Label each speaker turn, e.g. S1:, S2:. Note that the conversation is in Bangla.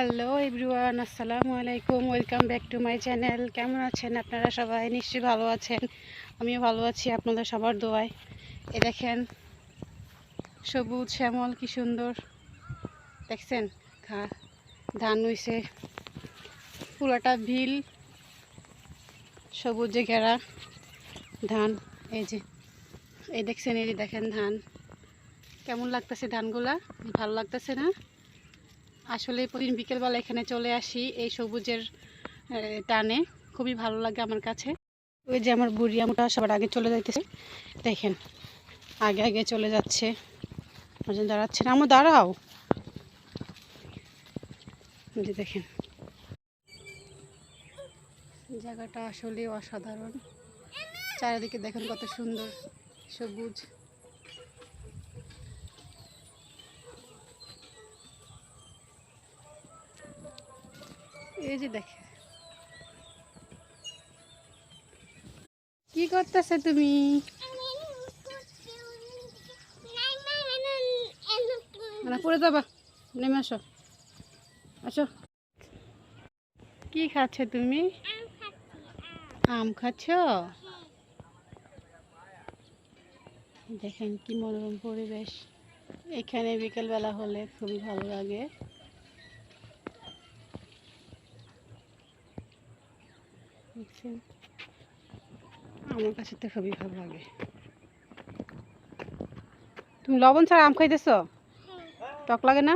S1: হ্যালো এভরিওয়ান, আসসালামু আলাইকুম, welcome back to my channel. কেমন আছেন আপনারা সবাই? নিশ্চয়ই ভালো আছেন। আমিও ভালো আছি আপনাদের সবার দোয়ায়। এ দেখেন, সবুজ শ্যামল, কি সুন্দর। দেখছেন? ধান হইছে। পুরাটা ভিল, সবুজে ঘেরা ধান, এই যে, এই দেখছেন, এই যে দেখেন ধান। কেমন লাগতেছে ধানগুলা? ভালো লাগতেছে না? আসলে প্রতিদিন বিকেলবেলা এখানে চলে আসি এই সবুজের টানে। খুবই ভালো লাগে আমার কাছে। ওই যে আমার বুড়ি আমটা সবার আগে চলে যাইতেছে। দেখেন, আগে আগে চলে যাচ্ছে। ওজন দাঁড়াচ্ছে না। আমার দাঁড়াও। যে দেখেন। জায়গাটা আসলে অসাধারণ। চারিদিকে দেখেন কত সুন্দর সবুজ। এই যে দেখে। কি করতেছে তুমি? না পড়ে যাবা, নেমে আসো। আসো। কি খাচ্ছ তুমি? আম খাচ্ছ? দেখেন কি মনোরম পরিবেশ। এখানে বিকেলবেলা হলে খুবই ভালো লাগে। দেখছেন আমার কাছে তো খুবই ভালো লাগে। তুমি লবণ ছাড়া আম খাইতেছ? টক লাগে না?